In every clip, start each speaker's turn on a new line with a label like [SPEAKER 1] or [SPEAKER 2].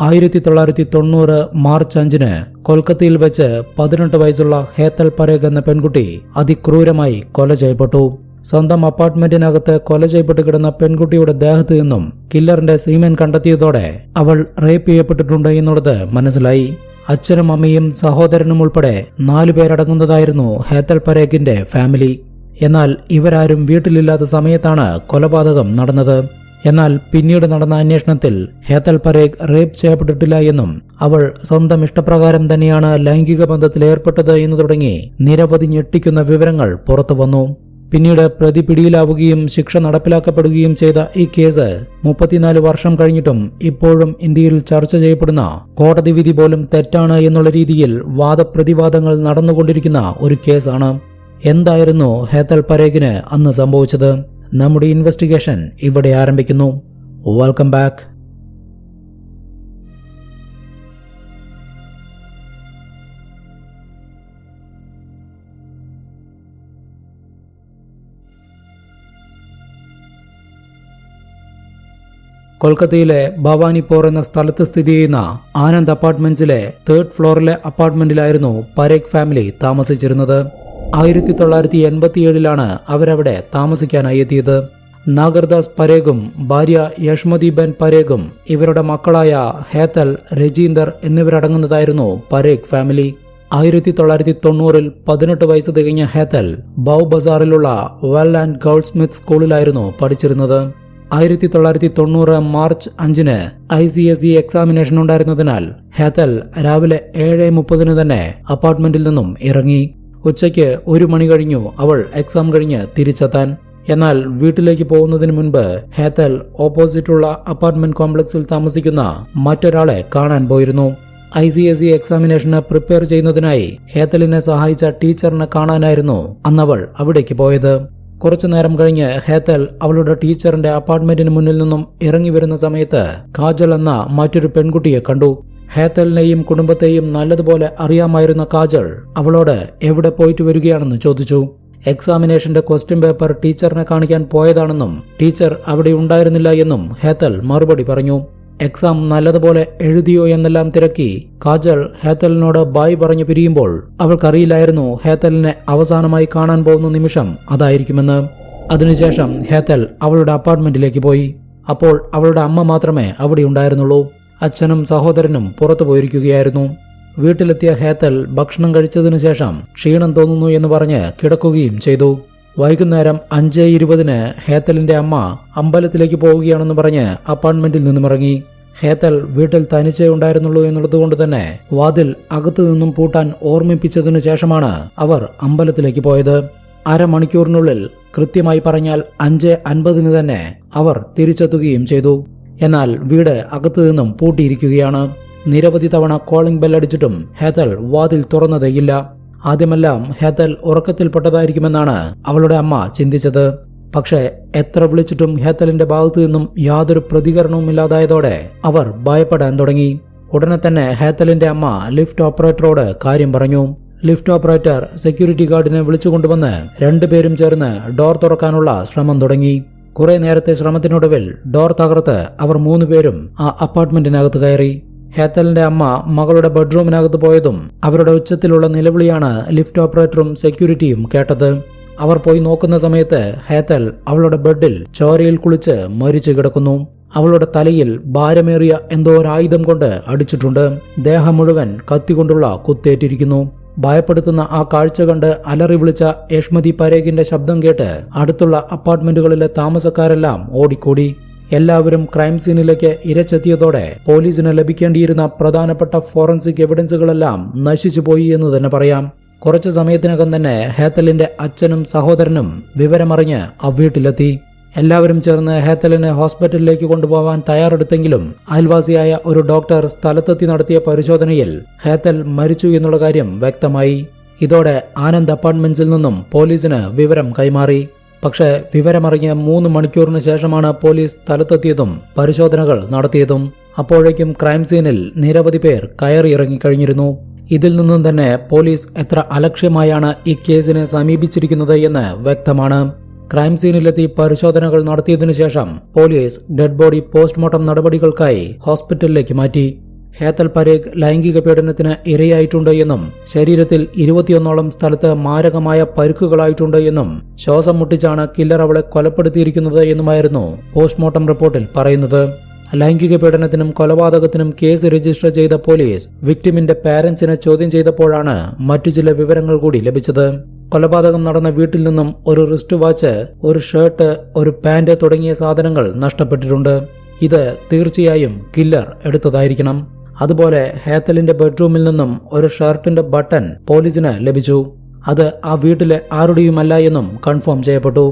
[SPEAKER 1] ആയിരത്തി തൊള്ളായിരത്തി തൊണ്ണൂറ് മാർച്ച് അഞ്ചിന് കൊൽക്കത്തയിൽ വെച്ച് പതിനെട്ട് വയസ്സുള്ള ഹേത്തൽ പരേഖ് എന്ന പെൺകുട്ടി അതിക്രൂരമായി കൊല ചെയ്യപ്പെട്ടു. സ്വന്തം അപ്പാർട്ട്മെന്റിനകത്ത് കൊല ചെയ്യപ്പെട്ട് കിടന്ന പെൺകുട്ടിയുടെ ദേഹത്ത് നിന്നും കില്ലറിന്റെ സീമൻ കണ്ടെത്തിയതോടെ അവൾ റേപ്പ് ചെയ്യപ്പെട്ടിട്ടുണ്ട് എന്നുള്ളത് മനസ്സിലായി. അച്ഛനും അമ്മയും സഹോദരനും ഉൾപ്പെടെ നാലു പേരടങ്ങുന്നതായിരുന്നു ഹേത്തൽ പരേഖിന്റെ ഫാമിലി. എന്നാൽ ഇവരാരും വീട്ടിലില്ലാത്ത സമയത്താണ് കൊലപാതകം നടന്നത്. എന്നാൽ പിന്നീട് നടന്ന അന്വേഷണത്തിൽ ഹേതൽ പരേഖ് റേപ്പ് ചെയ്യപ്പെട്ടിട്ടില്ല എന്നും അവൾ സ്വന്തം ഇഷ്ടപ്രകാരം തന്നെയാണ് ലൈംഗിക ബന്ധത്തിൽ ഏർപ്പെട്ടത് എന്ന് തുടങ്ങി നിരവധി ഞെട്ടിക്കുന്ന വിവരങ്ങൾ പുറത്തുവന്നു പിന്നീട് പ്രതി പിടിയിലാവുകയും ശിക്ഷ നടപ്പിലാക്കപ്പെടുകയും ചെയ്ത ഈ കേസ് മുപ്പത്തിനാല് വർഷം കഴിഞ്ഞിട്ടും ഇപ്പോഴും ഇന്ത്യയിൽ ചർച്ച ചെയ്യപ്പെടുന്ന കോടതി വിധി പോലും തെറ്റാണ് എന്നുള്ള രീതിയിൽ വാദപ്രതിവാദങ്ങൾ നടന്നുകൊണ്ടിരിക്കുന്ന ഒരു കേസാണ്. എന്തായിരുന്നു ഹേതൽ പരേഖിന് അന്ന് സംഭവിച്ചത്? നമ്മുടെ ഇൻവെസ്റ്റിഗേഷൻ ഇവിടെ ആരംഭിക്കുന്നു. വെൽക്കം ബാക്ക് കൊൽക്കത്തയിലെ ഭവാനിപ്പോർ എന്ന സ്ഥലത്ത് സ്ഥിതി ചെയ്യുന്ന ആനന്ദ് അപ്പാർട്ട്മെന്റ്സിലെ തേർഡ് ഫ്ലോറിലെ അപ്പാർട്ട്മെന്റിലായിരുന്നു പരേഖ് ഫാമിലി താമസിച്ചിരുന്നത്. ആയിരത്തി തൊള്ളായിരത്തി എൺപത്തിയേഴിലാണ് അവരവിടെ താമസിക്കാനായി എത്തിയത്. നാഗർദാസ് പരേഗും ഭാര്യ യഷ്മതിബൻ പരേഗും ഇവരുടെ മക്കളായ ഹേത്തൽ രജീന്ദർ എന്നിവരടങ്ങുന്നതായിരുന്നു പരേഖ് ഫാമിലി. ആയിരത്തി തൊള്ളായിരത്തി തൊണ്ണൂറിൽ പതിനെട്ട് വയസ്സ് തികഞ്ഞ ഹേത്തൽ ബൗ ബസാറിലുള്ള വെൽ ആൻഡ് ഗേൾഡ് സ്മിത്ത് സ്കൂളിലായിരുന്നു പഠിച്ചിരുന്നത്. ആയിരത്തി തൊള്ളായിരത്തി തൊണ്ണൂറ് മാർച്ച് അഞ്ചിന് I C S E examination ഉണ്ടായിരുന്നതിനാൽ Hetal രാവിലെ ഏഴ് മുപ്പതിന് തന്നെ അപ്പാർട്ട്മെന്റിൽ നിന്നും ഇറങ്ങി. ഉച്ചയ്ക്ക് ഒരു മണി കഴിഞ്ഞു അവൾ എക്സാം കഴിഞ്ഞ് തിരിച്ചെത്താൻ. എന്നാൽ വീട്ടിലേക്ക് പോകുന്നതിന് മുൻപ് ഹേത്തൽ ഓപ്പോസിറ്റുള്ള അപ്പാർട്ട്മെന്റ് കോംപ്ലക്സിൽ താമസിക്കുന്ന മറ്റൊരാളെ കാണാൻ പോയിരുന്നു. ഐ സി എസ് ഇ എക്സാമിനേഷന് പ്രിപ്പയർ ചെയ്യുന്നതിനായി ഹേത്തലിനെ സഹായിച്ച ടീച്ചറിനെ കാണാനായിരുന്നു അന്നവൾ അവിടേക്ക് പോയത്. കുറച്ചു നേരം കഴിഞ്ഞ് ഹേത്തൽ അവളുടെ ടീച്ചറിന്റെ അപ്പാർട്ട്മെന്റിന് മുന്നിൽ നിന്നും ഇറങ്ങി വരുന്ന സമയത്ത് കാജൽ എന്ന മറ്റൊരു പെൺകുട്ടിയെ കണ്ടു. ഹേത്തലിനെയും കുടുംബത്തെയും നല്ലതുപോലെ അറിയാമായിരുന്ന കാജൽ അവളോട് എവിടെ പോയിട്ട് വരികയാണെന്ന് ചോദിച്ചു. എക്സാമിനേഷന്റെ ക്വസ്റ്റ്യൻ പേപ്പർ ടീച്ചറിനെ കാണിക്കാൻ പോയതാണെന്നും ടീച്ചർ അവിടെ ഉണ്ടായിരുന്നില്ല എന്നും ഹേത്തൽ മറുപടി പറഞ്ഞു. എക്സാം നല്ലതുപോലെ എഴുതിയോ എന്നെല്ലാം തിരക്കി കാജൽ ഹേത്തലിനോട് ബായ് പറഞ്ഞു പിരിയുമ്പോൾ അവൾക്കറിയില്ലായിരുന്നു ഹേത്തലിനെ അവസാനമായി കാണാൻ പോകുന്ന നിമിഷം അതായിരിക്കുമെന്ന്. അതിനുശേഷം ഹേത്തൽ അവളുടെ അപ്പാർട്ട്മെന്റിലേക്ക് പോയി. അപ്പോൾ അവളുടെ അമ്മ മാത്രമേ അവിടെ ഉണ്ടായിരുന്നുള്ളൂ. അച്ഛനും സഹോദരനും പുറത്തു പോയിരിക്കുകയായിരുന്നു. വീട്ടിലെത്തിയ ഹേത്തൽ ഭക്ഷണം കഴിച്ചതിനു ശേഷം ക്ഷീണം തോന്നുന്നു എന്ന് പറഞ്ഞ് കിടക്കുകയും ചെയ്തു. വൈകുന്നേരം അഞ്ച് ഇരുപതിന് ഹേത്തലിന്റെ അമ്മ അമ്പലത്തിലേക്ക് പോവുകയാണെന്ന് പറഞ്ഞ് അപ്പാർട്ട്മെന്റിൽ നിന്നും ഇറങ്ങി. ഹേത്തൽ വീട്ടിൽ തനിച്ചേ ഉണ്ടായിരുന്നുള്ളൂ എന്നുള്ളതുകൊണ്ട് തന്നെ വാതിൽ അകത്തു നിന്നും പൂട്ടാൻ ഓർമ്മിപ്പിച്ചതിനു ശേഷമാണ് അവർ അമ്പലത്തിലേക്ക് പോയത്. അരമണിക്കൂറിനുള്ളിൽ കൃത്യമായി പറഞ്ഞാൽ അഞ്ച് അൻപതിന് തന്നെ അവർ തിരിച്ചെത്തുകയും ചെയ്തു. എന്നാൽ വീട് അകത്തു നിന്നും പൂട്ടിയിരിക്കുകയാണ്. നിരവധി തവണ കോളിംഗ് ബെല്ലടിച്ചിട്ടും ഹേതൽ വാതിൽ തുറന്നതേയില്ല. ആദ്യമെല്ലാം ഹേതൽ ഉറക്കത്തിൽപ്പെട്ടതായിരിക്കുമെന്നാണ് അവളുടെ അമ്മ ചിന്തിച്ചത്. പക്ഷേ എത്ര വിളിച്ചിട്ടും ഹേത്തലിന്റെ ഭാഗത്തു നിന്നും യാതൊരു പ്രതികരണവും ഇല്ലാതായതോടെ അവർ ഭയപ്പെടാൻ തുടങ്ങി. ഉടനെ തന്നെ ഹേത്തലിന്റെ അമ്മ ലിഫ്റ്റ് ഓപ്പറേറ്ററോട് കാര്യം പറഞ്ഞു. ലിഫ്റ്റ് ഓപ്പറേറ്റർ സെക്യൂരിറ്റി ഗാർഡിനെ വിളിച്ചുകൊണ്ടുവന്ന് രണ്ടുപേരും ചേർന്ന് ഡോർ തുറക്കാനുള്ള ശ്രമം തുടങ്ങി. കുറെ നേരത്തെ ശ്രമത്തിനൊടുവിൽ ഡോർ തകർത്ത് അവർ മൂന്നുപേരും ആ അപ്പാർട്ട്മെന്റിനകത്ത് കയറി. ഹേത്തലിന്റെ അമ്മ മകളുടെ ബെഡ്റൂമിനകത്ത് പോയതും അവരുടെ ഉച്ചത്തിലുള്ള നിലവിളിയാണ് ലിഫ്റ്റ് ഓപ്പറേറ്ററും സെക്യൂരിറ്റിയും കേട്ടത്. അവർ പോയി നോക്കുന്ന സമയത്ത് ഹേത്തൽ അവളുടെ ബെഡിൽ ചോരയിൽ കുളിച്ച് മരിച്ചു കിടക്കുന്നു. അവളുടെ തലയിൽ ഭാരമേറിയ എന്തോ ഒരായുധം കൊണ്ട് അടിച്ചിട്ടുണ്ട്. ദേഹം മുഴുവൻ കത്തികൊണ്ടുള്ള കുത്തേറ്റിരിക്കുന്നു. ഭയപ്പെടുത്തുന്ന ആ കാഴ്ച കണ്ട് അലറി വിളിച്ച യഷ്മതി പരേഖിന്റെ ശബ്ദം കേട്ട് അടുത്തുള്ള അപ്പാർട്ട്മെന്റുകളിലെ താമസക്കാരെല്ലാം ഓടിക്കൂടി. എല്ലാവരും ക്രൈം സീനിലേക്ക് ഇരച്ചെത്തിയതോടെ പോലീസിന് ലഭിക്കേണ്ടിയിരുന്ന പ്രധാനപ്പെട്ട ഫോറൻസിക് എവിഡൻസുകളെല്ലാം നശിച്ചുപോയി എന്ന് തന്നെ പറയാം. കുറച്ചു സമയത്തിനകം തന്നെ ഹേത്തലിന്റെ അച്ഛനും സഹോദരനും വിവരമറിഞ്ഞ് വീട്ടിലെത്തി. എല്ലാവരും ചേർന്ന് ഹേത്തലിനെ ഹോസ്പിറ്റലിലേക്ക് കൊണ്ടുപോകാൻ തയ്യാറെടുത്തെങ്കിലും അയൽവാസിയായ ഒരു ഡോക്ടർ സ്ഥലത്തെത്തി നടത്തിയ പരിശോധനയിൽ ഹേത്തൽ മരിച്ചു എന്നുള്ള കാര്യം വ്യക്തമായി. ഇതോടെ ആനന്ദ് അപ്പാർട്ട്മെന്റ്സിൽ നിന്നും പോലീസിന് വിവരം കൈമാറി. പക്ഷേ വിവരമറിഞ്ഞ് മൂന്ന് മണിക്കൂറിന് ശേഷമാണ് പോലീസ് സ്ഥലത്തെത്തിയതും പരിശോധനകൾ നടത്തിയതും. അപ്പോഴേക്കും ക്രൈം സീനിൽ നിരവധി പേർ കയറിയിറങ്ങിക്കഴിഞ്ഞിരുന്നു ഇതിൽ നിന്നും തന്നെ പോലീസ് എത്ര അലക്ഷ്യമായാണ് ഈ കേസിനെ സമീപിച്ചിരിക്കുന്നത് എന്ന് വ്യക്തമാണ്. ക്രൈം സീനിലെത്തി പരിശോധനകൾ നടത്തിയതിനു ശേഷം പോലീസ് ഡെഡ് ബോഡി പോസ്റ്റ്മോർട്ടം നടപടികൾക്കായി ഹോസ്പിറ്റലിലേക്ക് മാറ്റി. ഹേത്തൽ പരേഖ് ലൈംഗിക പീഡനത്തിന് ഇരയായിട്ടുണ്ട് എന്നും ശരീരത്തിൽ ഇരുപത്തിയൊന്നോളം സ്ഥലത്ത് മാരകമായ പരുക്കുകളായിട്ടുണ്ട് എന്നും ശ്വാസം മുട്ടിച്ചാണ് കില്ലർ അവളെ കൊലപ്പെടുത്തിയിരിക്കുന്നത് എന്നുമായിരുന്നു പോസ്റ്റ്മോർട്ടം റിപ്പോർട്ടിൽ പറയുന്നത്. ലൈംഗിക പീഡനത്തിനും കൊലപാതകത്തിനും കേസ് രജിസ്റ്റർ ചെയ്ത പോലീസ് വിക്ടിമിന്റെ പാരന്റ്സിനെ ചോദ്യം ചെയ്തപ്പോഴാണ് മറ്റു ചില വിവരങ്ങൾ കൂടി ലഭിച്ചത്. കൊലപാതകം നടന്ന വീട്ടിൽ നിന്നും ഒരു റിസ്റ്റ് വാച്ച് ഒരു ഷർട്ട് ഒരു പാന്റ് തുടങ്ങിയ സാധനങ്ങൾ നഷ്ടപ്പെട്ടിട്ടുണ്ട്. ഇത് തീർച്ചയായും കില്ലർ എടുത്തതായിരിക്കണം. അതുപോലെ ഹേത്തലിന്റെ ബെഡ്റൂമിൽ നിന്നും ഒരു ഷർട്ടിന്റെ ബട്ടൺ പോലീസിന് ലഭിച്ചു. അത് ആ വീട്ടിലെ ആരുടെയുമല്ല എന്നും കൺഫേം ചെയ്യപ്പെട്ടു.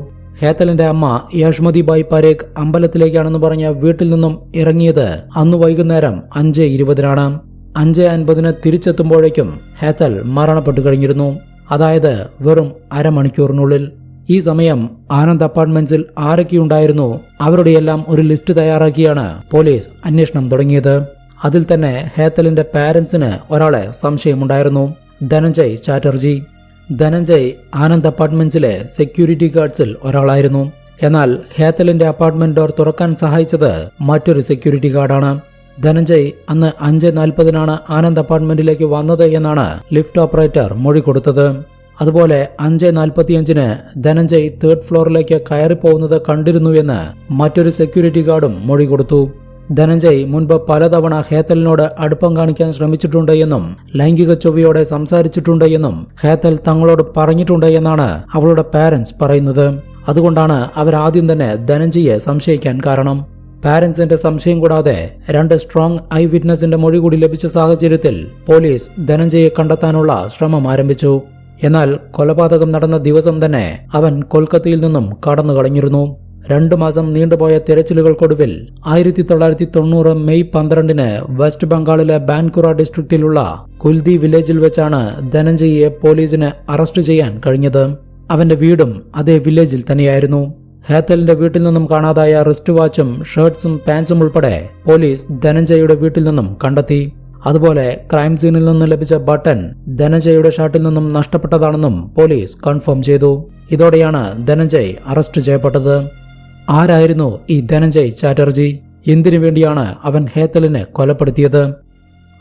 [SPEAKER 1] ഹേത്തലിന്റെ അമ്മ യഷ്മതി ബായ് പരേഖ് അമ്പലത്തിലേക്കാണെന്ന് പറഞ്ഞ വീട്ടിൽ നിന്നും ഇറങ്ങിയത് അന്ന് വൈകുന്നേരം അഞ്ച് ഇരുപതിനാണ്. അഞ്ച് അൻപതിന് തിരിച്ചെത്തുമ്പോഴേക്കും ഹേത്തൽ മരണപ്പെട്ടു കഴിഞ്ഞിരുന്നു. അതായത് വെറും അരമണിക്കൂറിനുള്ളിൽ. ഈ സമയം ആനന്ദ് അപ്പാർട്ട്മെന്റ്സിൽ ആരൊക്കെയുണ്ടായിരുന്നു അവരുടെയെല്ലാം ഒരു ലിസ്റ്റ് തയ്യാറാക്കിയാണ് പോലീസ് അന്വേഷണം തുടങ്ങിയത്. അതിൽ തന്നെ ഹേത്തലിന്റെ പാരന്റ്സിന് ഒരാളെ സംശയമുണ്ടായിരുന്നു. ധനഞ്ജയ് ചാറ്റർജി. ധനഞ്ജയ് ആനന്ദ് അപ്പാർട്ട്മെന്റ്സിലെ സെക്യൂരിറ്റി ഗാർഡ്സിൽ ഒരാളായിരുന്നു. എന്നാൽ ഹേത്തലിന്റെ അപ്പാർട്ട്മെന്റ് ഡോർ തുറക്കാൻ സഹായിച്ചത് മറ്റൊരു സെക്യൂരിറ്റി ഗാർഡാണ്. ധനഞ്ജയ് അന്ന് അഞ്ച് നാൽപ്പതിനാണ് ആനന്ദ് അപ്പാർട്ട്മെന്റിലേക്ക് വന്നത് എന്നാണ് ലിഫ്റ്റ് ഓപ്പറേറ്റർ മൊഴി കൊടുത്തത്. അതുപോലെ അഞ്ച് നാൽപ്പത്തിയഞ്ചിന് ധനഞ്ജയ് തേർഡ് ഫ്ലോറിലേക്ക് കയറിപ്പോകുന്നത് കണ്ടിരുന്നുവെന്ന് മറ്റൊരു സെക്യൂരിറ്റി ഗാർഡും മൊഴി കൊടുത്തു. ധനഞ്ജയ് മുൻപ് പലതവണ ഹേത്തലിനോട് അടുപ്പം കാണിക്കാൻ ശ്രമിച്ചിട്ടുണ്ട് എന്നും ലൈംഗിക ചൊവ്വയോടെ സംസാരിച്ചിട്ടുണ്ട് എന്നും ഹേത്തൽ തങ്ങളോട് പറഞ്ഞിട്ടുണ്ട് എന്നാണ് അവളുടെ പാരന്റ്സ് പറയുന്നത്. അതുകൊണ്ടാണ് അവരാദ്യം തന്നെ ധനഞ്ജയെ സംശയിക്കാൻ കാരണം. പാരന്റ്സിന്റെ സംശയം കൂടാതെ രണ്ട് സ്ട്രോങ് ഐ വിറ്റ്നസിന്റെ മൊഴി കൂടി ലഭിച്ച സാഹചര്യത്തിൽ പോലീസ് ധനഞ്ജയെ കണ്ടെത്താനുള്ള ശ്രമം ആരംഭിച്ചു. എന്നാൽ കൊലപാതകം നടന്ന ദിവസം തന്നെ അവൻ കൊൽക്കത്തയിൽ നിന്നും കടന്നു കളഞ്ഞിരുന്നു രണ്ടു മാസം നീണ്ടുപോയ തിരച്ചിലുകൾക്കൊടുവിൽ ആയിരത്തി തൊള്ളായിരത്തി തൊണ്ണൂറ് മെയ് പന്ത്രണ്ടിന് വെസ്റ്റ് ബംഗാളിലെ ബാൻകുറ ഡിസ്ട്രിക്റ്റിലുള്ള കുൽദി വില്ലേജിൽ വെച്ചാണ് ധനഞ്ജയെ പോലീസിന് അറസ്റ്റ് ചെയ്യാൻ കഴിഞ്ഞത്. അവന്റെ വീടും അതേ വില്ലേജിൽ തന്നെയായിരുന്നു. ഹേത്തലിന്റെ വീട്ടിൽ നിന്നും കാണാതായ റിസ്റ്റ് വാച്ചും ഷർട്ട്സും പാൻസും ഉൾപ്പെടെ പോലീസ് ധനഞ്ജയുടെ വീട്ടിൽ നിന്നും കണ്ടെത്തി. അതുപോലെ ക്രൈം സീനിൽ നിന്ന് ലഭിച്ച ബട്ടൺ ധനഞ്ജയുടെ ഷർട്ടിൽ നിന്നും നഷ്ടപ്പെട്ടതാണെന്നും പോലീസ് കൺഫേം ചെയ്തു. ഇതോടെയാണ് ധനഞ്ജയ് അറസ്റ്റ് ചെയ്യപ്പെട്ടത്. ആരായിരുന്നു ഈ ധനഞ്ജയ് ചാറ്റർജി? എന്തിനു വേണ്ടിയാണ് അവൻ ഹേത്തലിനെ കൊലപ്പെടുത്തിയത്?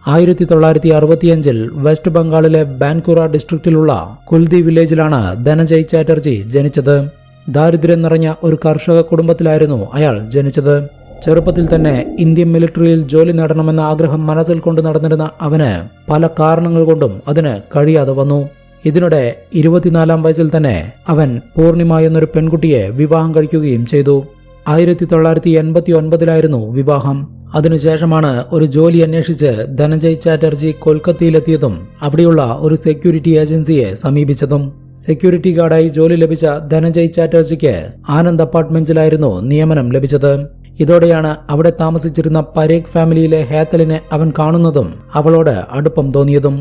[SPEAKER 1] ആയിരത്തി തൊള്ളായിരത്തി അറുപത്തിയഞ്ചിൽ വെസ്റ്റ് ബംഗാളിലെ ബാൻകുറ ഡിസ്ട്രിക്റ്റിലുള്ള കുൽദി വില്ലേജിലാണ് ധനഞ്ജയ് ചാറ്റർജി ജനിച്ചത്. ദാരിദ്ര്യം നിറഞ്ഞ ഒരു കർഷക കുടുംബത്തിലായിരുന്നു അയാൾ ജനിച്ചത്. ചെറുപ്പത്തിൽ തന്നെ ഇന്ത്യൻ മിലിറ്ററിയിൽ ജോലി നേടണമെന്ന ആഗ്രഹം മനസ്സിൽ കൊണ്ട് നടന്നിരുന്ന അവന് പല കാരണങ്ങൾ കൊണ്ടും അതിന് കഴിയാതെ വന്നു. ഇതിനിടെ ഇരുപത്തിനാലാം വയസ്സിൽ തന്നെ അവൻ പൂർണിമ എന്നൊരു പെൺകുട്ടിയെ വിവാഹം കഴിക്കുകയും ചെയ്തു. ആയിരത്തി തൊള്ളായിരത്തി എൺപത്തി ഒൻപതിലായിരുന്നു വിവാഹം. അതിനുശേഷമാണ് ഒരു ജോലി അന്വേഷിച്ച് ധനഞ്ജയ് ചാറ്റർജി കൊൽക്കത്തയിലെത്തിയതും അവിടെയുള്ള ഒരു സെക്യൂരിറ്റി ഏജൻസിയെ സമീപിച്ചതും. സെക്യൂരിറ്റി ഗാർഡായി ജോലി ലഭിച്ച ധനഞ്ജയ് ചാറ്റർജിക്ക് ആനന്ദ് അപ്പാർട്ട്മെന്റ്സിലായിരുന്നു നിയമനം ലഭിച്ചത്. ഇതോടെയാണ് അവിടെ താമസിച്ചിരുന്ന പരേഖ് ഫാമിലിയിലെ ഹേത്തലിനെ അവൻ കാണുന്നതും അവളോട് അടുപ്പം തോന്നിയതും.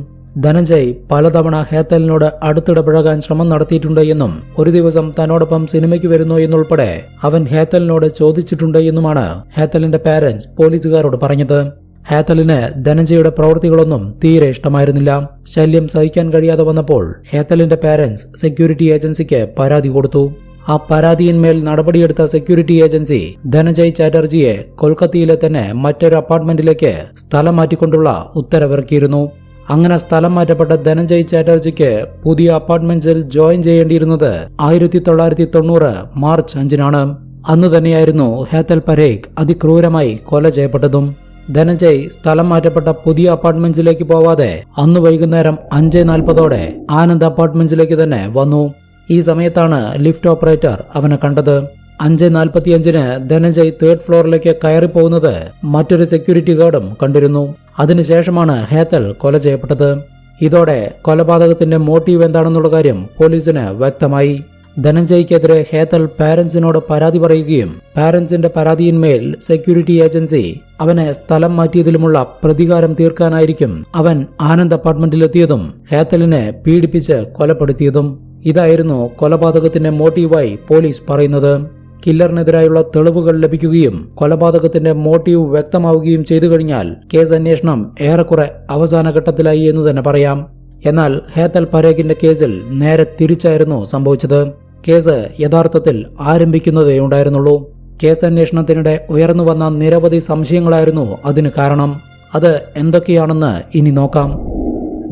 [SPEAKER 1] ധനഞ്ജയ് പലതവണ ഹേത്തലിനോട് അടുത്തിടപഴകാൻ ശ്രമം നടത്തിയിട്ടുണ്ട് എന്നും ഒരു ദിവസം തന്നോടൊപ്പം സിനിമയ്ക്ക് വരുന്നു എന്നുൾപ്പെടെ അവൻ ഹേത്തലിനോട് ചോദിച്ചിട്ടുണ്ട് എന്നുമാണ് ഹേത്തലിന്റെ പാരന്റ്സ് പോലീസുകാരോട് പറഞ്ഞത്. ഹേത്തലിന് ധനഞ്ജയുടെ പ്രവൃത്തികളൊന്നും തീരെ ഇഷ്ടമായിരുന്നില്ല. ശല്യം സഹിക്കാൻ കഴിയാതെ വന്നപ്പോൾ ഹേത്തലിന്റെ പാരന്റ്സ് സെക്യൂരിറ്റി ഏജൻസിക്ക് പരാതി കൊടുത്തു. ആ പരാതിയിന്മേൽ നടപടിയെടുത്ത സെക്യൂരിറ്റി ഏജൻസി ധനജയ് ചാറ്റർജിയെ കൊൽക്കത്തയിലെ തന്നെ മറ്റൊരു അപ്പാർട്ട്മെന്റിലേക്ക് സ്ഥലം മാറ്റിക്കൊണ്ടുള്ള ഉത്തരവിറക്കിയിരുന്നു. അങ്ങനെ സ്ഥലം മാറ്റപ്പെട്ട ധനഞ്ജയ് ചാറ്റർജിക്ക് പുതിയ അപ്പാർട്ട്മെന്റ്സിൽ ജോയിൻ ചെയ്യേണ്ടിയിരുന്നത് ആയിരത്തി തൊള്ളായിരത്തി തൊണ്ണൂറ് മാർച്ച് അഞ്ചിനാണ്. അന്ന് തന്നെയായിരുന്നു ഹേത്തൽ പരേഖ് അതിക്രൂരമായി കൊല ചെയ്യപ്പെട്ടതും. ധനഞ്ജയ് സ്ഥലം മാറ്റപ്പെട്ട പുതിയ അപ്പാർട്ട്മെന്റ്സിലേക്ക് പോവാതെ അന്ന് വൈകുന്നേരം അഞ്ച് നാൽപ്പതോടെ ആനന്ദ് അപ്പാർട്ട്മെന്റ്സിലേക്ക് തന്നെ വന്നു. ഈ സമയത്താണ് ലിഫ്റ്റ് ഓപ്പറേറ്റർ അവനെ കണ്ടത്. അഞ്ച് നാൽപ്പത്തിയഞ്ചിന് ധനഞ്ജയ് തേർഡ് ഫ്ലോറിലേക്ക് കയറി പോകുന്നത് മറ്റൊരു സെക്യൂരിറ്റി ഗാർഡും കണ്ടിരുന്നു. അതിനുശേഷമാണ് ഹേത്തൽ കൊല ചെയ്യപ്പെട്ടത്. ഇതോടെ കൊലപാതകത്തിന്റെ മോട്ടീവ് എന്താണെന്നുള്ള കാര്യം പോലീസിന് വ്യക്തമായി. ധനഞ്ജയ്ക്കെതിരെ ഹേത്തൽ പാരന്റ്സിനോട് പരാതി പറയുകയും പാരന്റ്സിന്റെ പരാതിയിന്മേൽ സെക്യൂരിറ്റി ഏജൻസി അവനെ സ്ഥലം മാറ്റിയതിലുമുള്ള പ്രതികാരം തീർക്കാനായിരിക്കും അവൻ ആനന്ദ് അപ്പാർട്ട്മെന്റിലെത്തിയതും ഹേത്തലിനെ പീഡിപ്പിച്ച് കൊലപ്പെടുത്തിയതും. ഇതായിരുന്നു കൊലപാതകത്തിന്റെ മോട്ടീവായി പോലീസ് പറയുന്നത്. കില്ലറിനെതിരായുള്ള തെളിവുകൾ ലഭിക്കുകയും കൊലപാതകത്തിന്റെ മോട്ടീവ് വ്യക്തമാവുകയും ചെയ്തു കഴിഞ്ഞാൽ കേസ് അന്വേഷണം ഏറെക്കുറെ അവസാന ഘട്ടത്തിലായി എന്ന് തന്നെ പറയാം. എന്നാൽ ഹേതൽ പരേഖിന്റെ കേസിൽ നേരെ തിരിച്ചായിരുന്നു സംഭവിച്ചത്. കേസ് യഥാർത്ഥത്തിൽ ആരംഭിക്കുന്നതേ ഉണ്ടായിരുന്നുള്ളൂ. കേസ് അന്വേഷണത്തിനിടെ ഉയർന്നു വന്ന നിരവധി സംശയങ്ങളായിരുന്നു അതിന് കാരണം. അത് എന്തൊക്കെയാണെന്ന് ഇനി നോക്കാം.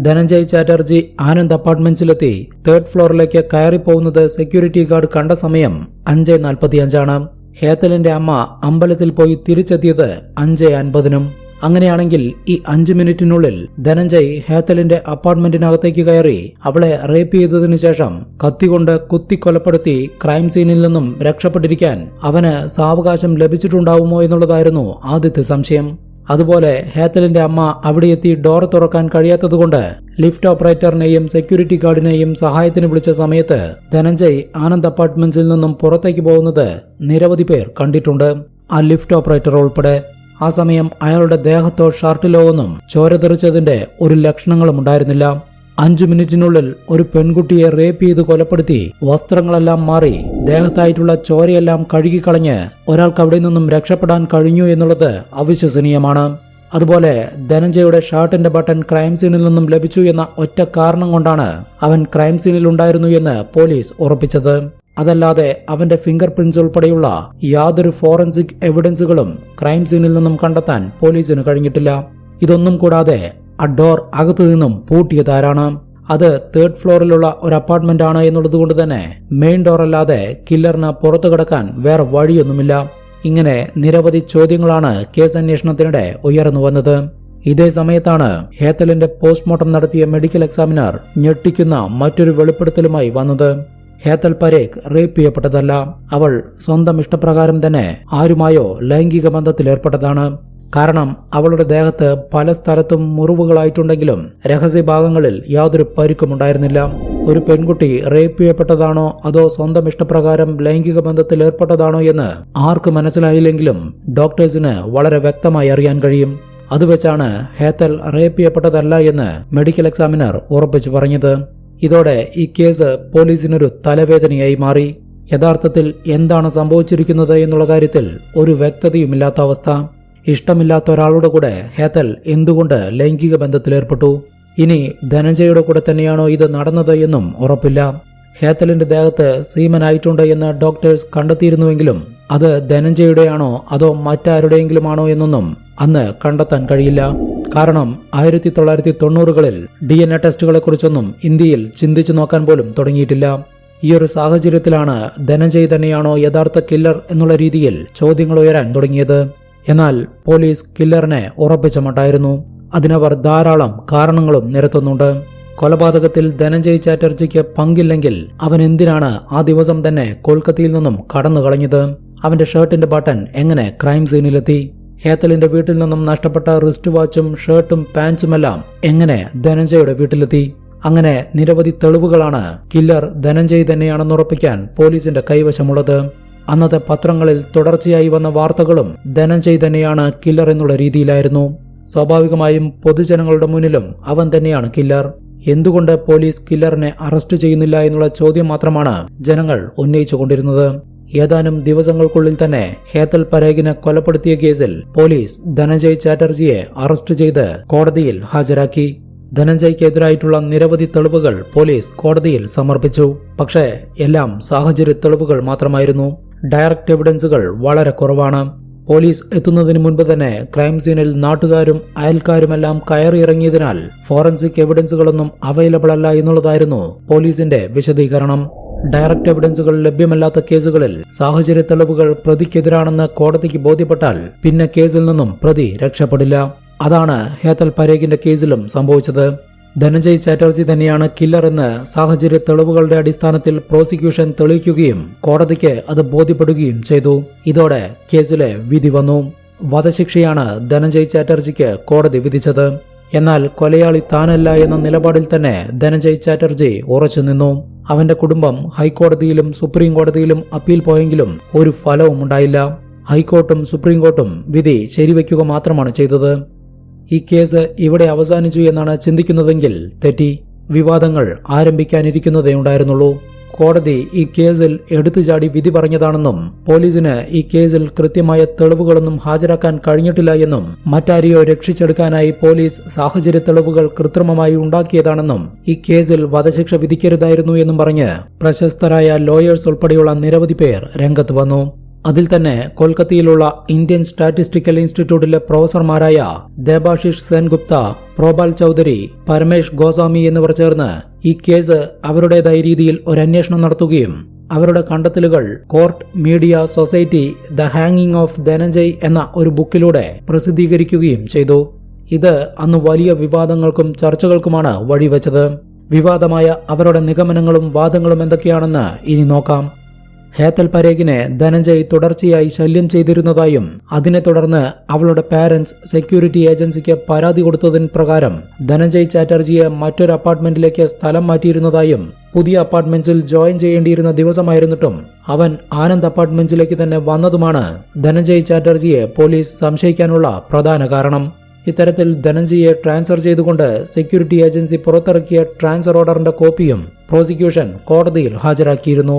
[SPEAKER 1] ധനഞ്ജയ് ചാറ്റർജി ആനന്ദ് അപ്പാർട്ട്മെന്റ്സിലെത്തി തേർഡ് ഫ്ലോറിലേക്ക് കയറിപ്പോകുന്നത് സെക്യൂരിറ്റി ഗാർഡ് കണ്ട സമയം അഞ്ച് നാൽപ്പത്തിയഞ്ചാണ്. ഹേത്തലിന്റെ അമ്മ അമ്പലത്തിൽ പോയി തിരിച്ചെത്തിയത് അഞ്ച് അൻപതിനും. അങ്ങനെയാണെങ്കിൽ ഈ അഞ്ചു മിനിറ്റിനുള്ളിൽ ധനഞ്ജയ് ഹേത്തലിന്റെ അപ്പാർട്ട്മെന്റിനകത്തേക്ക് കയറി അവളെ റേപ്പ് ചെയ്തതിനു ശേഷം കത്തികൊണ്ട് കുത്തി കൊലപ്പെടുത്തി ക്രൈം സീനിൽ നിന്നും രക്ഷപ്പെട്ടിരിക്കാൻ അവന് സാവകാശം ലഭിച്ചിട്ടുണ്ടാവുമോ എന്നുള്ളതായിരുന്നു ആദ്യത്തെ സംശയം. അതുപോലെ ഹേത്തലിന്റെ അമ്മ അവിടെ എത്തി ഡോർ തുറക്കാൻ കഴിയാത്തതുകൊണ്ട് ലിഫ്റ്റ് ഓപ്പറേറ്ററിനെയും സെക്യൂരിറ്റി ഗാർഡിനെയും സഹായത്തിന് വിളിച്ച സമയത്ത് ധനഞ്ജയ് ആനന്ദ് അപ്പാർട്ട്മെന്റ്സിൽ നിന്നും പുറത്തേക്ക് പോകുന്നത് നിരവധി പേർ കണ്ടിട്ടുണ്ട്. ആ ലിഫ്റ്റ് ഓപ്പറേറ്റർ ഉൾപ്പെടെ ആ സമയം അയാളുടെ ദേഹത്തോ ഷർട്ടിലോ ഒന്നും ചോര തെറിച്ചതിന്റെ ഒരു ലക്ഷണങ്ങളും ഉണ്ടായിരുന്നില്ല. അഞ്ചു മിനിറ്റിനുള്ളിൽ ഒരു പെൺകുട്ടിയെ റേപ്പ് ചെയ്ത് കൊലപ്പെടുത്തി വസ്ത്രങ്ങളെല്ലാം മാറി ദേഹത്തായിട്ടുള്ള ചോരയെല്ലാം കഴുകിക്കളഞ്ഞ് ഒരാൾക്ക് അവിടെ നിന്നും രക്ഷപ്പെടാൻ കഴിഞ്ഞു എന്നുള്ളത് അവിശ്വസനീയമാണ്. അതുപോലെ ധനഞ്ജയുടെ ഷർട്ടിന്റെ ബട്ടൺ ക്രൈം സീനിൽ നിന്നും ലഭിച്ചു എന്ന ഒറ്റ കാരണം കൊണ്ടാണ് അവൻ ക്രൈം സീനിൽ ഉണ്ടായിരുന്നു എന്ന് പോലീസ് ഉറപ്പിച്ചത്. അതല്ലാതെ അവന്റെ ഫിംഗർ പ്രിന്റ്സ് ഉൾപ്പെടെയുള്ള യാതൊരു ഫോറൻസിക് എവിഡൻസുകളും ക്രൈം സീനിൽ നിന്നും കണ്ടെത്താൻ പോലീസിന് കഴിഞ്ഞിട്ടില്ല. ഇതൊന്നും കൂടാതെ ആ ഡോർ അകത്തു നിന്നും പൂട്ടിയതാരാണ്? അത് തേർഡ് ഫ്ലോറിലുള്ള ഒരു അപ്പാർട്ട്മെന്റ് ആണ് എന്നുള്ളത് കൊണ്ട് തന്നെ മെയിൻ ഡോർ അല്ലാതെ കില്ലറിന് പുറത്തു കിടക്കാൻ വേറെ വഴിയൊന്നുമില്ല. ഇങ്ങനെ നിരവധി ചോദ്യങ്ങളാണ് കേസ് അന്വേഷണത്തിനിടെ ഉയർന്നു വന്നത്. ഇതേ സമയത്താണ് ഹേത്തലിന്റെ പോസ്റ്റ്മോർട്ടം നടത്തിയ മെഡിക്കൽ എക്സാമിനർ ഞെട്ടിക്കുന്ന മറ്റൊരു വെളിപ്പെടുത്തലുമായി വന്നത്. ഹേത്തൽ പരേഖ് റേപ്പ് ചെയ്യപ്പെട്ടതല്ല. അവൾ സ്വന്തം ഇഷ്ടപ്രകാരം തന്നെ ആരുമായോ ലൈംഗിക ബന്ധത്തിൽ ഏർപ്പെട്ടതാണ്. കാരണം അവളുടെ ദേഹത്ത് പല സ്ഥലത്തും മുറിവുകളായിട്ടുണ്ടെങ്കിലും രഹസ്യഭാഗങ്ങളിൽ യാതൊരു പരുക്കുമുണ്ടായിരുന്നില്ല ഒരു പെൺകുട്ടി റേപ്പ് ചെയ്യപ്പെട്ടതാണോ അതോ സ്വന്തം ഇഷ്ടപ്രകാരം ലൈംഗിക ബന്ധത്തിൽ ഏർപ്പെട്ടതാണോ എന്ന് ആർക്ക് മനസ്സിലായില്ലെങ്കിലും ഡോക്ടേഴ്സിന് വളരെ വ്യക്തമായി അറിയാൻ കഴിയും. അത് വെച്ചാണ് ഹേത്തൽ റേപ്പ് ചെയ്യപ്പെട്ടതല്ല എന്ന് മെഡിക്കൽ എക്സാമിനർ ഉറപ്പിച്ചു പറഞ്ഞത്. ഇതോടെ ഈ കേസ് പോലീസിനൊരു തലവേദനയായി മാറി. യഥാർത്ഥത്തിൽ എന്താണ് സംഭവിച്ചിരിക്കുന്നത് എന്നുള്ള കാര്യത്തിൽ ഒരു വ്യക്തതയുമില്ലാത്ത അവസ്ഥ. ഇഷ്ടമില്ലാത്ത ഒരാളുടെ കൂടെ ഹേത്തൽ എന്തുകൊണ്ട് ലൈംഗിക ബന്ധത്തിലേർപ്പെട്ടു ഇനി ധനഞ്ജയുടെ കൂടെ തന്നെയാണോ ഇത് നടന്നത് എന്നും ഉറപ്പില്ല. ഹേത്തലിന്റെ ദേഹത്ത് സീമനായിട്ടുണ്ട് എന്ന് ഡോക്ടേഴ്സ് കണ്ടെത്തിയിരുന്നുവെങ്കിലും അത് ധനഞ്ജയുടെയാണോ അതോ മറ്റാരുടെയെങ്കിലുമാണോ എന്നൊന്നും അന്ന് കണ്ടെത്താൻ കഴിയില്ല. കാരണം ആയിരത്തി തൊള്ളായിരത്തി തൊണ്ണൂറുകളിൽ ഡി എൻ എ ടെസ്റ്റുകളെ കുറിച്ചൊന്നും ഇന്ത്യയിൽ ചിന്തിച്ചു നോക്കാൻ പോലും തുടങ്ങിയിട്ടില്ല. ഈ ഒരു സാഹചര്യത്തിലാണ് ധനഞ്ജയ് തന്നെയാണോ യഥാർത്ഥ കില്ലർ എന്നുള്ള രീതിയിൽ ചോദ്യങ്ങൾ ഉയരാൻ തുടങ്ങിയത്. എന്നാൽ പോലീസ് കില്ലറിനെ ഉറപ്പിച്ച മട്ടായിരുന്നു അതിനവർ ധാരാളം കാരണങ്ങളും നിരത്തുന്നുണ്ട്. കൊലപാതകത്തിൽ ധനഞ്ജയ് ചാറ്റർജിക്ക് പങ്കില്ലെങ്കിൽ അവൻ എന്തിനാണ് ആ ദിവസം തന്നെ കൊൽക്കത്തയിൽ നിന്നും കടന്നു കളഞ്ഞത് അവന്റെ ഷർട്ടിന്റെ ബട്ടൺ എങ്ങനെ ക്രൈം സീനിലെത്തി? ഹേത്തലിന്റെ വീട്ടിൽ നിന്നും നഷ്ടപ്പെട്ട റിസ്റ്റ് വാച്ചും ഷർട്ടും പാൻസുമെല്ലാം എങ്ങനെ ധനഞ്ജയുടെ വീട്ടിലെത്തി? അങ്ങനെ നിരവധി തെളിവുകളാണ് കില്ലർ ധനഞ്ജയ് തന്നെയാണെന്ന് ഉറപ്പിക്കാൻ പോലീസിന്റെ കൈവശമുള്ളത്. അന്നത്തെ പത്രങ്ങളിൽ തുടർച്ചയായി വന്ന വാർത്തകളും ധനഞ്ജയ് തന്നെയാണ് കില്ലർ എന്നുള്ള രീതിയിലായിരുന്നു. സ്വാഭാവികമായും പൊതുജനങ്ങളുടെ മുന്നിലും അവൻ തന്നെയാണ് കില്ലർ. എന്തുകൊണ്ട് പോലീസ് കില്ലറിനെ അറസ്റ്റ് ചെയ്യുന്നില്ല എന്നുള്ള ചോദ്യം മാത്രമാണ് ജനങ്ങൾ ഉന്നയിച്ചുകൊണ്ടിരുന്നത്. ഏതാനും ദിവസങ്ങൾക്കുള്ളിൽ തന്നെ ഹേത്തൽ പരേഗിനെ കൊലപ്പെടുത്തിയ കേസിൽ പോലീസ് ധനഞ്ജയ് ചാറ്റർജിയെ അറസ്റ്റ് ചെയ്ത് കോടതിയിൽ ഹാജരാക്കി. ധനഞ്ജയ്ക്കെതിരായിട്ടുള്ള നിരവധി തെളിവുകൾ പോലീസ് കോടതിയിൽ സമർപ്പിച്ചു. പക്ഷേ എല്ലാം സാഹചര്യ തെളിവുകൾ മാത്രമായിരുന്നു. ഡയറക്റ്റ് എവിഡൻസുകൾ വളരെ കുറവാണ്. പോലീസ് എത്തുന്നതിന് മുൻപ് തന്നെ ക്രൈം സീനിൽ നാട്ടുകാരും അയൽക്കാരുമെല്ലാം കയറിയിറങ്ങിയതിനാൽ ഫോറൻസിക് എവിഡൻസുകളൊന്നും അവൈലബിൾ അല്ല എന്നുള്ളതായിരുന്നു പോലീസിന്റെ വിശദീകരണം. ഡയറക്റ്റ് എവിഡൻസുകൾ ലഭ്യമല്ലാത്ത കേസുകളിൽ സാഹചര്യ തെളിവുകൾ പ്രതിക്കെതിരാണെന്ന് കോടതിക്ക് ബോധ്യപ്പെട്ടാൽ പിന്നെ കേസിൽ നിന്നും പ്രതി രക്ഷപ്പെടില്ല. അതാണ് ഹേതൽ പരേഖിന്റെ കേസിലും സംഭവിച്ചത്. ധനഞ്ജയ് ചാറ്റർജി തന്നെയാണ് കില്ലർ എന്ന് സാഹചര്യ തെളിവുകളുടെ അടിസ്ഥാനത്തിൽ പ്രോസിക്യൂഷൻ തെളിയിക്കുകയും കോടതിക്ക് അത് ബോധ്യപ്പെടുകയും ചെയ്തു. ഇതോടെ കേസിലെ വിധി വന്നു. വധശിക്ഷയാണ് ധനഞ്ജയ് ചാറ്റർജിക്ക് കോടതി വിധിച്ചത്. എന്നാൽ കൊലയാളി താനല്ല എന്ന നിലപാടിൽ തന്നെ ധനഞ്ജയ് ചാറ്റർജി ഉറച്ചു നിന്നു അവന്റെ കുടുംബം ഹൈക്കോടതിയിലും സുപ്രീം കോടതിയിലും അപ്പീൽ പോയെങ്കിലും ഒരു ഫലവും ഉണ്ടായില്ല. ഹൈക്കോർട്ടും സുപ്രീം കോർട്ടും വിധി ശരിവയ്ക്കുക മാത്രമാണ് ചെയ്തത്. ഈ കേസ് ഇവിടെ അവസാനിച്ചു എന്നാണ് ചിന്തിക്കുന്നതെങ്കിൽ തെറ്റി. വിവാദങ്ങൾ ആരംഭിക്കാനിരിക്കുന്നതേ ഉണ്ടായിരുന്നുള്ളൂ. കോടതി ഈ കേസിൽ എടുത്തുചാടി വിധി പറഞ്ഞതാണെന്നും പോലീസിന് ഈ കേസിൽ കൃത്യമായ തെളിവുകളൊന്നും ഹാജരാക്കാൻ കഴിഞ്ഞിട്ടില്ല എന്നും മറ്റാരെയോ രക്ഷിച്ചെടുക്കാനായി പോലീസ് സാഹചര്യ തെളിവുകൾ കൃത്രിമമായി ഉണ്ടാക്കിയതാണെന്നും ഈ കേസിൽ വധശിക്ഷ വിധിക്കരുതായിരുന്നു എന്നും പറഞ്ഞ് പ്രശസ്തരായ ലോയേഴ്സ് ഉൾപ്പെടെയുള്ള നിരവധി പേർ രംഗത്ത് വന്നു. അതിൽ തന്നെ കൊൽക്കത്തയിലുള്ള ഇന്ത്യൻ സ്റ്റാറ്റിസ്റ്റിക്കൽ ഇൻസ്റ്റിറ്റ്യൂട്ടിലെ പ്രൊഫസർമാരായ ദേബാഷിഷ് സെൻഗുപ്ത പ്രോബാൽ ചൗധരി പരമേഷ് ഗോസ്വാമി എന്നിവർ ചേർന്ന് ഈ കേസ് അവരുടേതായ രീതിയിൽ ഒരു അന്വേഷണം നടത്തുകയും അവരുടെ കണ്ടെത്തലുകൾ കോർട്ട് മീഡിയ സൊസൈറ്റി ദ ഹാങ്ങിങ് ഓഫ് ധനഞ്ജയ് എന്ന ഒരു ബുക്കിലൂടെ പ്രസിദ്ധീകരിക്കുകയും ചെയ്തു. ഇത് അന്ന് വലിയ വിവാദങ്ങൾക്കും ചർച്ചകൾക്കുമാണ് വഴിവെച്ചത്. വിവാദമായ അവരുടെ നിഗമനങ്ങളും വാദങ്ങളും എന്തൊക്കെയാണെന്ന് ഇനി നോക്കാം. ഹേത്തൽ പരേഖിനെ ധനഞ്ജയ് തുടർച്ചയായി ശല്യം ചെയ്തിരുന്നതായും അതിനെ തുടർന്ന് അവളുടെ പാരന്റ്സ് സെക്യൂരിറ്റി ഏജൻസിക്ക് പരാതി കൊടുത്തതിന് പ്രകാരം ധനഞ്ജയ് ചാറ്റർജിയെ മറ്റൊരു അപ്പാർട്ട്മെന്റിലേക്ക് സ്ഥലം മാറ്റിയിരുന്നതായും പുതിയ അപ്പാർട്ട്മെന്റ്സിൽ ജോയിൻ ചെയ്യേണ്ടിയിരുന്ന ദിവസമായിരുന്നിട്ടും അവൻ ആനന്ദ് അപ്പാർട്ട്മെന്റ്സിലേക്ക് തന്നെ വന്നതുമാണ് ധനഞ്ജയ് ചാറ്റർജിയെ പോലീസ് സംശയിക്കാനുള്ള പ്രധാന കാരണം. ഇത്തരത്തിൽ ധനഞ്ജയെ ട്രാൻസ്ഫർ ചെയ്തുകൊണ്ട് സെക്യൂരിറ്റി ഏജൻസി പുറത്തിറക്കിയ ട്രാൻസ്ഫർ ഓർഡറിന്റെ കോപ്പിയും പ്രോസിക്യൂഷൻ കോടതിയിൽ ഹാജരാക്കിയിരുന്നു.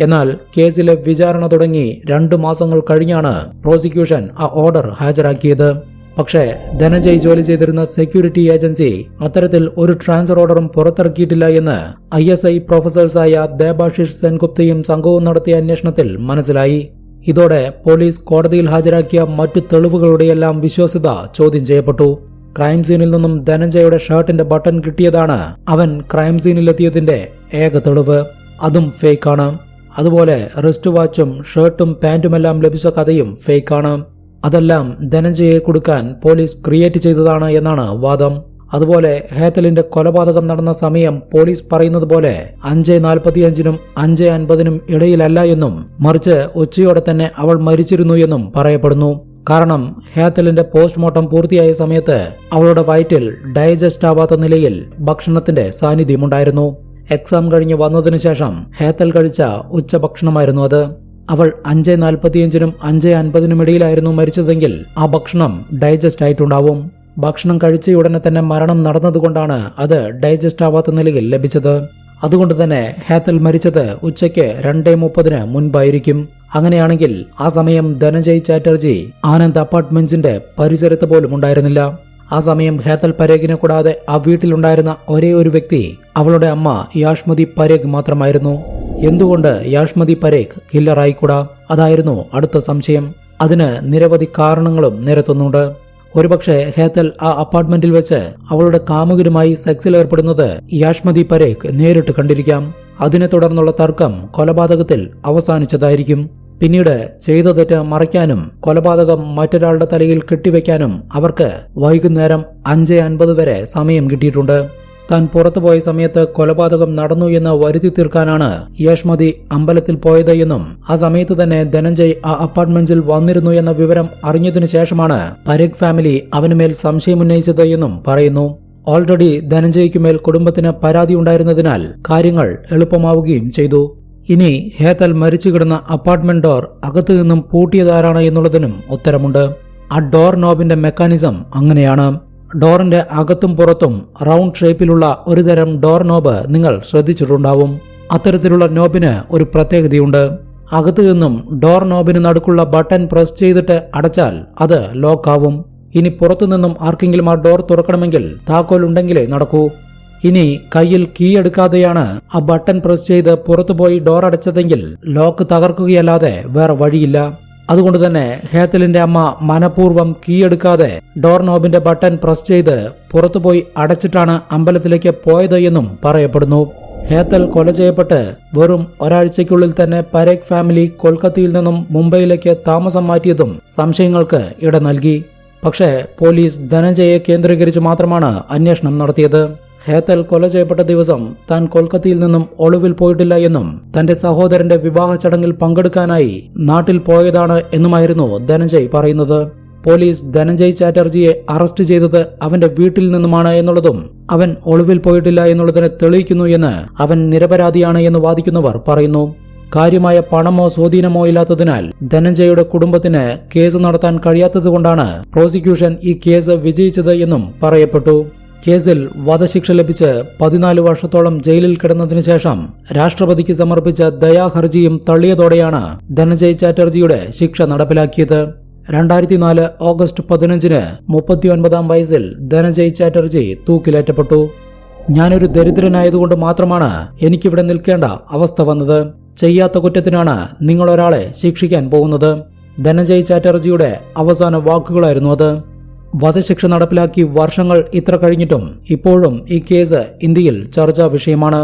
[SPEAKER 1] എന്നാൽ കേസിലെ വിചാരണ തുടങ്ങി രണ്ടു മാസങ്ങൾ കഴിഞ്ഞാണ് പ്രോസിക്യൂഷൻ ആ ഓർഡർ ഹാജരാക്കിയത്. പക്ഷേ ധനജയ് ജോലി ചെയ്തിരുന്ന സെക്യൂരിറ്റി ഏജൻസി അത്തരത്തിൽ ഒരു ട്രാൻസ്ഫർ ഓർഡറും പുറത്തിറക്കിയിട്ടില്ല എന്ന് ഐ എസ് ഐ പ്രൊഫസേഴ്സായ ദേബാഷിഷ് സെൻഗുപ്തയും സംഘവും നടത്തിയ അന്വേഷണത്തിൽ മനസ്സിലായി. ഇതോടെ പോലീസ് കോടതിയിൽ ഹാജരാക്കിയ മറ്റു തെളിവുകളുടെയെല്ലാം വിശ്വാസ്യത ചോദ്യം ചെയ്യപ്പെട്ടു. ക്രൈം സീനിൽ നിന്നും ധനഞ്ജയുടെ ഷർട്ടിന്റെ ബട്ടൺ കിട്ടിയതാണ് അവൻ ക്രൈം സീനിലെത്തിയതിന്റെ ഏക തെളിവ്. അതും ഫേക്കാണ്. അതുപോലെ റിസ്റ്റ് വാച്ചും ഷർട്ടും പാന്റുമെല്ലാം ലഭിച്ച കഥയും ഫേക്കാണ് അതെല്ലാം ധനഞ്ജയെ കൊടുക്കാൻ പോലീസ് ക്രിയേറ്റ് ചെയ്തതാണ് എന്നാണ് വാദം. അതുപോലെ ഹേത്തലിന്റെ കൊലപാതകം നടന്ന സമയം പോലീസ് പറയുന്നത് പോലെ അഞ്ച് നാൽപ്പത്തിയഞ്ചിനും അഞ്ച് അൻപതിനും ഇടയിലല്ല എന്നും മറിച്ച് ഉച്ചയോടെ തന്നെ അവൾ മരിച്ചിരുന്നു എന്നും പറയപ്പെടുന്നു. കാരണം ഹേത്തലിന്റെ പോസ്റ്റ്മോർട്ടം പൂർത്തിയായ സമയത്ത് അവളുടെ വയറ്റിൽ ഡൈജസ്റ്റ് ആവാത്ത നിലയിൽ ഭക്ഷണത്തിന്റെ സാന്നിധ്യമുണ്ടായിരുന്നു. എക്സാം കഴിഞ്ഞ് വന്നതിനു ശേഷം ഹേത്തൽ കഴിച്ച ഉച്ചഭക്ഷണമായിരുന്നു അത്. അവൾ അഞ്ച് നാൽപ്പത്തിയഞ്ചിനും അഞ്ച് അൻപതിനും ഇടയിലായിരുന്നു മരിച്ചതെങ്കിൽ ആ ഭക്ഷണം ഡൈജസ്റ്റ് ആയിട്ടുണ്ടാവും. ഭക്ഷണം കഴിച്ച ഉടനെ തന്നെ മരണം നടന്നതുകൊണ്ടാണ് അത് ഡൈജസ്റ്റ് ആവാത്ത നിലയിൽ ലഭിച്ചത്. അതുകൊണ്ട് തന്നെ ഹേത്തൽ മരിച്ചത് ഉച്ചയ്ക്ക് രണ്ടേ മുപ്പതിന് മുൻപായിരിക്കും. അങ്ങനെയാണെങ്കിൽ ആ സമയം ധനജയ് ചാറ്റർജി ആനന്ദ് അപ്പാർട്ട്മെന്റ്സിന്റെ പരിസരത്ത് പോലും ഉണ്ടായിരുന്നില്ല. ആ സമയം ഹേത്തൽ പരേഖിനെ കൂടാതെ ആ വീട്ടിലുണ്ടായിരുന്ന ഒരേ ഒരു വ്യക്തി അവളുടെ അമ്മ യാഷ്മതി പരേഖ് മാത്രമായിരുന്നു. എന്തുകൊണ്ട് യാഷ്മതി പരേഖ് കില്ലറായിക്കൂടാ അതായിരുന്നു അടുത്ത സംശയം. അതിന് നിരവധി കാരണങ്ങളും നിരത്തുന്നുണ്ട്. ഒരുപക്ഷെ ഹേതൽ ആ അപ്പാർട്ട്മെന്റിൽ വെച്ച് അവളുടെ കാമുകരുമായി സെക്സിൽ ഏർപ്പെടുന്നത് യാഷ്മതി പരേഖ് നേരിട്ട് കണ്ടിരിക്കാം. അതിനെ തുടർന്നുള്ള തർക്കം കൊലപാതകത്തിൽ അവസാനിച്ചതായിരിക്കും. പിന്നീട് ചെയ്ത തെറ്റ് മറയ്ക്കാനും കൊലപാതകം മറ്റൊരാളുടെ തലയിൽ കെട്ടിവെക്കാനും അവർക്ക് വൈകുന്നേരം അഞ്ച് അൻപത് വരെ സമയം കിട്ടിയിട്ടുണ്ട്. താൻ പുറത്തുപോയ സമയത്ത് കൊലപാതകം നടന്നു എന്ന് വരുത്തി തീർക്കാനാണ് യഷ്മതി അമ്പലത്തിൽ പോയത് എന്നും ആ സമയത്ത് തന്നെ ധനഞ്ജയ് ആ അപ്പാർട്ട്മെന്റിൽ വന്നിരുന്നു എന്ന വിവരം അറിഞ്ഞതിനു ശേഷമാണ് പരേഖ് ഫാമിലി അവനുമേൽ സംശയമുന്നയിച്ചത് എന്നും പറയുന്നു. ഓൾറെഡി ധനഞ്ജയ്ക്കുമേൽ കുടുംബത്തിന് പരാതി ഉണ്ടായിരുന്നതിനാൽ കാര്യങ്ങൾ എളുപ്പമാവുകയും ചെയ്തു. ഇനി ഹേത്തൽ മരിച്ചു കിടന്ന അപ്പാർട്ട്മെന്റ് ഡോർ അകത്തു നിന്നും പൂട്ടിയതാരാണ് എന്നുള്ളതിനും ഉത്തരമുണ്ട്. ആ ഡോർ നോബിന്റെ മെക്കാനിസം അങ്ങനെയാണ്. ഡോറിന്റെ അകത്തും പുറത്തും റൗണ്ട് ഷേപ്പിലുള്ള ഒരുതരം ഡോർ നോബ് നിങ്ങൾ ശ്രദ്ധിച്ചിട്ടുണ്ടാവും. അത്തരത്തിലുള്ള നോബിന് ഒരു പ്രത്യേകതയുണ്ട്. അകത്തു നിന്നും ഡോർ നോബിന് നടുക്കുള്ള ബട്ടൺ പ്രസ് ചെയ്തിട്ട് അടച്ചാൽ അത് ലോക്കാവും ഇനി പുറത്തു നിന്നും ആർക്കെങ്കിലും ആ ഡോർ തുറക്കണമെങ്കിൽ താക്കോൽ ഉണ്ടെങ്കിലേ നടക്കൂ. ഇനി കയ്യിൽ കീ എടുക്കാതെയാണ് ആ ബട്ടൺ പ്രസ് ചെയ്ത് പുറത്തുപോയി ഡോർ അടച്ചതെങ്കിൽ ലോക്ക് തകർക്കുകയല്ലാതെ വേറെ വഴിയില്ല. അതുകൊണ്ട് തന്നെ ഹേത്തലിന്റെ അമ്മ മനഃപൂർവം കീ എടുക്കാതെ ഡോർ നോബിന്റെ ബട്ടൺ പ്രസ് ചെയ്ത് പുറത്തുപോയി അടച്ചിട്ടാണ് അമ്പലത്തിലേക്ക് പോയത് എന്നും പറയപ്പെടുന്നു. ഹേത്തൽ കൊല ചെയ്യപ്പെട്ട് വെറും ഒരാഴ്ചയ്ക്കുള്ളിൽ തന്നെ പരേഖ് ഫാമിലി കൊൽക്കത്തയിൽ നിന്നും മുംബൈയിലേക്ക് താമസം മാറ്റിയതും സംശയങ്ങൾക്ക് ഇട നൽകി. പക്ഷേ പോലീസ് ധനഞ്ജയെ കേന്ദ്രീകരിച്ച് മാത്രമാണ് അന്വേഷണം നടത്തിയത്. ഹേത്തൽ കൊല ചെയ്യപ്പെട്ട ദിവസം താൻ കൊൽക്കത്തയിൽ നിന്നും ഒളിവിൽ പോയിട്ടില്ല എന്നും തന്റെ സഹോദരന്റെ വിവാഹ ചടങ്ങിൽ പങ്കെടുക്കാനായി നാട്ടിൽ പോയതാണ് എന്നുമായിരുന്നു ധനഞ്ജയ് പറയുന്നത്. പോലീസ് ധനഞ്ജയ് ചാറ്റർജിയെ അറസ്റ്റ് ചെയ്തത് അവന്റെ വീട്ടിൽ നിന്നുമാണ് എന്നുള്ളതും അവൻ ഒളിവിൽ പോയിട്ടില്ല എന്നുള്ളതിനെ തെളിയിക്കുന്നു എന്ന് അവൻ നിരപരാധിയാണ് എന്ന് വാദിക്കുന്നവർ പറയുന്നു. കാര്യമായ പണമോ സ്വാധീനമോ ഇല്ലാത്തതിനാൽ ധനഞ്ജയുടെ കുടുംബത്തിന് കേസ് നടത്താൻ കഴിയാത്തതുകൊണ്ടാണ് പ്രോസിക്യൂഷൻ ഈ കേസ് വിജയിച്ചത് എന്നും പറയപ്പെട്ടു. കേസിൽ വധശിക്ഷ ലഭിച്ച് പതിനാല് വർഷത്തോളം ജയിലിൽ കിടന്നതിനു ശേഷം രാഷ്ട്രപതിക്ക് സമർപ്പിച്ച ദയാഹർജിയും തള്ളിയതോടെയാണ് ധനജയ് ചാറ്റർജിയുടെ ശിക്ഷ നടപ്പിലാക്കിയത്. രണ്ടായിരത്തി നാല് ഓഗസ്റ്റ് പതിനഞ്ചിന് മുപ്പത്തിയൊൻപതാം വയസ്സിൽ ധനജയ് ചാറ്റർജി തൂക്കിലേറ്റപ്പെട്ടു. ഞാനൊരു ദരിദ്രനായതുകൊണ്ട് മാത്രമാണ് എനിക്കിവിടെ നിൽക്കേണ്ട അവസ്ഥ വന്നത്. ചെയ്യാത്ത കുറ്റത്തിനാണ് നിങ്ങളൊരാളെ ശിക്ഷിക്കാൻ പോകുന്നത്. ധനജയ് ചാറ്റർജിയുടെ അവസാന വാക്കുകളായിരുന്നു അത്. വധശിക്ഷ നടപ്പിലാക്കി വർഷങ്ങൾ ഇത്ര കഴിഞ്ഞിട്ടും ഇപ്പോഴും ഈ കേസ് ഇന്ത്യയിൽ ചർച്ചാ വിഷയമാണ്.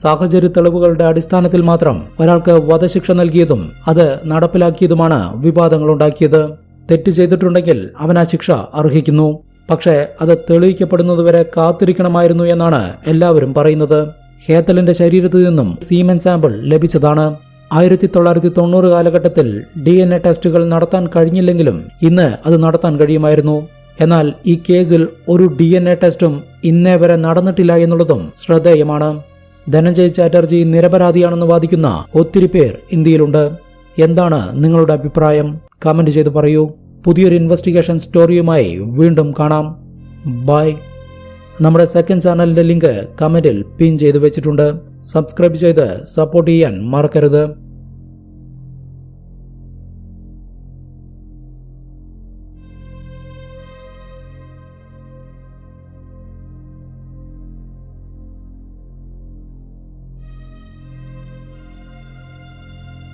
[SPEAKER 1] സാഹചര്യ തെളിവുകളുടെ അടിസ്ഥാനത്തിൽ മാത്രം ഒരാൾക്ക് വധശിക്ഷ നൽകിയതും അത് നടപ്പിലാക്കിയതുമാണ് വിവാദങ്ങൾ ഉണ്ടാക്കിയത് തെറ്റ് ചെയ്തിട്ടുണ്ടെങ്കിൽ അവൻ ആ ശിക്ഷ അർഹിക്കുന്നു. പക്ഷേ അത് തെളിയിക്കപ്പെടുന്നതുവരെ കാത്തിരിക്കണമായിരുന്നു എന്നാണ് എല്ലാവരും പറയുന്നത്. ഹേത്തലിന്റെ ശരീരത്തിൽ നിന്നും സീമൻ സാമ്പിൾ ലഭിച്ചതാണ്. ആയിരത്തി തൊള്ളായിരത്തി തൊണ്ണൂറ് കാലഘട്ടത്തിൽ ഡി എൻ എ ടെസ്റ്റുകൾ നടത്താൻ കഴിഞ്ഞില്ലെങ്കിലും ഇന്ന് അത് നടത്താൻ കഴിയുമായിരുന്നു. എന്നാൽ ഈ കേസിൽ ഒരു ഡി എൻ എ ടെസ്റ്റും ഇന്നേ വരെ നടന്നിട്ടില്ല എന്നുള്ളതും ശ്രദ്ധേയമാണ്. ധനഞ്ജയ് ചാറ്റർജി നിരപരാധിയാണെന്ന് വാദിക്കുന്ന ഒത്തിരി പേർ ഇന്ത്യയിലുണ്ട്. എന്താണ് നിങ്ങളുടെ അഭിപ്രായം? കമന്റ് ചെയ്ത് പറയൂ. പുതിയൊരു ഇൻവെസ്റ്റിഗേഷൻ സ്റ്റോറിയുമായി വീണ്ടും കാണാം. ബൈ നമ്മുടെ സെക്കൻഡ് ചാനലിന്റെ ലിങ്ക് കമന്റിൽ പിൻ ചെയ്ത് വെച്ചിട്ടുണ്ട്. സബ്സ്ക്രൈബ് ചെയ്ത് സപ്പോർട്ട് ചെയ്യാൻ മറക്കരുത്.